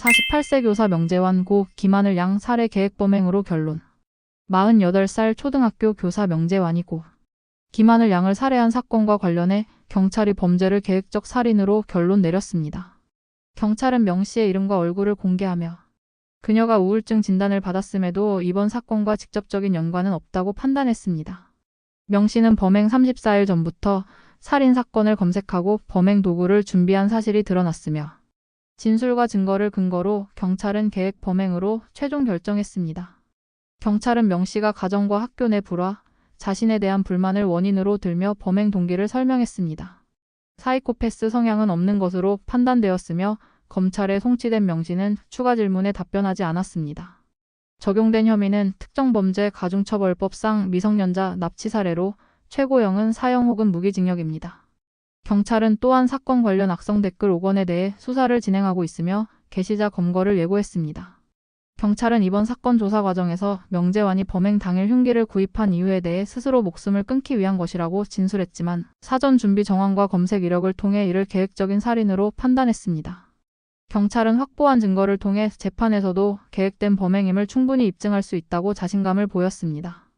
48세 교사 명재환 고 김하늘 양 살해 계획 범행으로 결론. 48살 초등학교 교사 명재환이 고 김하늘 양을 살해한 사건과 관련해 경찰이 범죄를 계획적 살인으로 결론 내렸습니다. 경찰은 명 씨의 이름과 얼굴을 공개하며 그녀가 우울증 진단을 받았음에도 이번 사건과 직접적인 연관은 없다고 판단했습니다. 명 씨는 범행 34일 전부터 살인 사건을 검색하고 범행 도구를 준비한 사실이 드러났으며 진술과 증거를 근거로 경찰은 계획 범행으로 최종 결정했습니다. 경찰은 명 씨가 가정과 학교 내 불화, 자신에 대한 불만을 원인으로 들며 범행 동기를 설명했습니다. 사이코패스 성향은 없는 것으로 판단되었으며 검찰에 송치된 명 씨는 추가 질문에 답변하지 않았습니다. 적용된 혐의는 특정범죄 가중처벌법상 미성년자 납치 살해로 최고형은 사형 혹은 무기징역입니다. 경찰은 또한 사건 관련 악성 댓글 5건에 대해 수사를 진행하고 있으며 게시자 검거를 예고했습니다. 경찰은 이번 사건 조사 과정에서 명재환이 범행 당일 흉기를 구입한 이유에 대해 스스로 목숨을 끊기 위한 것이라고 진술했지만 사전 준비 정황과 검색 이력을 통해 이를 계획적인 살인으로 판단했습니다. 경찰은 확보한 증거를 통해 재판에서도 계획된 범행임을 충분히 입증할 수 있다고 자신감을 보였습니다.